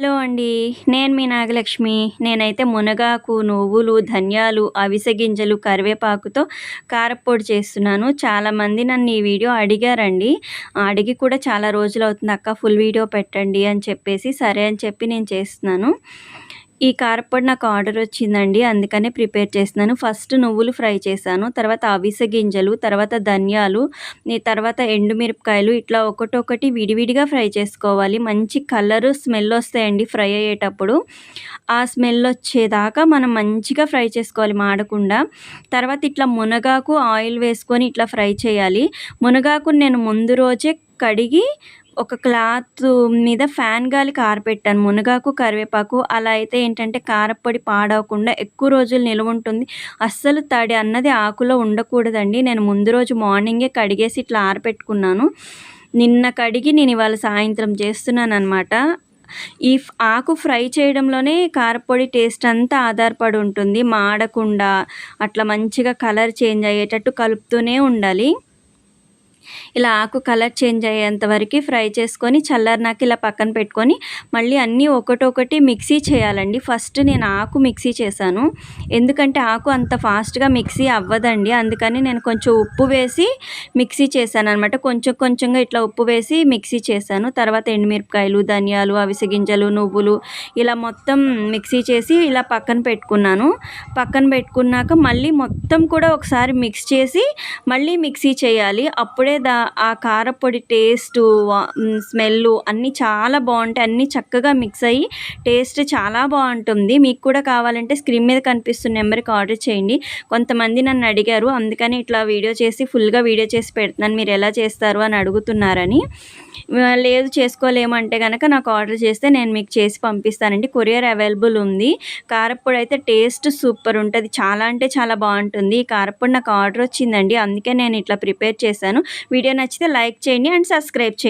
Hello అండి. నేను మీ నాగలక్ష్మి. నేనైతే మునగాకు నువ్వులు ధనియాలు అవిసె గింజలు కరివేపాకుతో కారపొడి చేస్తున్నాను. చాలామంది నన్ను ఈ వీడియో అడిగారండి. అడిగి కూడా చాలా రోజులు అవుతుంది అక్క ఫుల్ వీడియో పెట్టండి అని చెప్పేసి సరే అని చెప్పి నేను చేస్తున్నాను. ఈ కారపొడి నాకు ఆర్డర్ వచ్చిందండి. అందుకనే ప్రిపేర్ చేస్తున్నాను. ఫస్ట్ నువ్వులు ఫ్రై చేశాను. తర్వాత అవిసె గింజలు తర్వాత ధనియాలు తర్వాత ఎండుమిరపకాయలు ఇట్లా ఒకటొకటి విడివిడిగా ఫ్రై చేసుకోవాలి. మంచి కలర్ స్మెల్ వస్తాయండి ఫ్రై అయ్యేటప్పుడు. ఆ స్మెల్ వచ్చేదాకా మనం మంచిగా ఫ్రై చేసుకోవాలి మాడకుండా. తర్వాత ఇట్లా మునగాకు ఆయిల్ వేసుకొని ఇట్లా ఫ్రై చేయాలి. మునగాకు నేను ముందు రోజే కడిగి ఒక క్లాత్ మీద ఫ్యాన్ గాలి కారపెట్టాను. మునగాకు కరివేపాకు అలా అయితే ఏంటంటే కారపొడి పాడవకుండా ఎక్కువ రోజులు నిల్వ ఉంటుంది. అస్సలు తడి అన్నది ఆకులో ఉండకూడదండి. నేను ముందు రోజు మార్నింగే కడిగేసి ఇట్లా ఆరపెట్టుకున్నాను. నిన్న కడిగి నేను ఇవాళ సాయంత్రం చేస్తున్నాను అనమాట ఈ ఆకు ఫ్రై చేయడంలోనే కారపొడి టేస్ట్ అంతా ఆధారపడి ఉంటుంది. మాడకుండా అట్లా మంచిగా కలర్ చేంజ్ అయ్యేటట్టు కలుపుతూనే ఉండాలి. ఇలా ఆకు కలర్ చేంజ్ అయ్యేంత వరకు ఫ్రై చేసుకొని చల్లారినాక ఇలా పక్కన పెట్టుకొని మళ్ళీ అన్నీ ఒకటొకటి మిక్సీ చేయాలండి. ఫస్ట్ నేను ఆకు మిక్సీ చేశాను. ఎందుకంటే ఆకు అంత ఫాస్ట్గా మిక్సీ అవ్వదండి. అందుకని నేను కొంచెం ఉప్పు వేసి మిక్సీ చేశాను అనమాట కొంచెం కొంచెంగా ఇట్లా ఉప్పు వేసి మిక్సీ చేశాను. తర్వాత ఎండుమిరపకాయలు ధనియాలు అవిసె గింజలు నువ్వులు ఇలా మొత్తం మిక్సీ చేసి ఇలా పక్కన పెట్టుకున్నాను. పక్కన పెట్టుకున్నాక మళ్ళీ మొత్తం కూడా ఒకసారి మిక్స్ చేసి మళ్ళీ మిక్సీ చేయాలి. అప్పుడే దా ఆ కారపొడి టేస్టు స్మెల్ అన్నీ చాలా బాగుంటాయి. అన్నీ చక్కగా మిక్స్ అయ్యి టేస్ట్ చాలా బాగుంటుంది. మీకు కూడా కావాలంటే స్క్రీన్ మీద కనిపిస్తున్న నెంబర్కి ఆర్డర్ చేయండి. కొంతమంది నన్ను అడిగారు అందుకని ఇట్లా వీడియో చేసి ఫుల్గా వీడియో చేసి పెడుతున్నాను మీరు ఎలా చేస్తారు అని అడుగుతున్నారని. లేదు చేసుకోలేమంటే కనుక నాకు ఆర్డర్ చేస్తే నేను మీకు చేసి పంపిస్తానండి. కొరియర్ అవైలబుల్ ఉంది. కారప్పొడి అయితే టేస్ట్ సూపర్ ఉంటుంది. చాలా అంటే చాలా బాగుంటుంది. ఈ కారప్పొడి నాకు ఆర్డర్ వచ్చిందండి. అందుకే నేను ఇట్లా ప్రిపేర్ చేశాను. వీడియో నచ్చితే లైక్ చేయండి అండ్ సబ్స్క్రైబ్ చేయండి.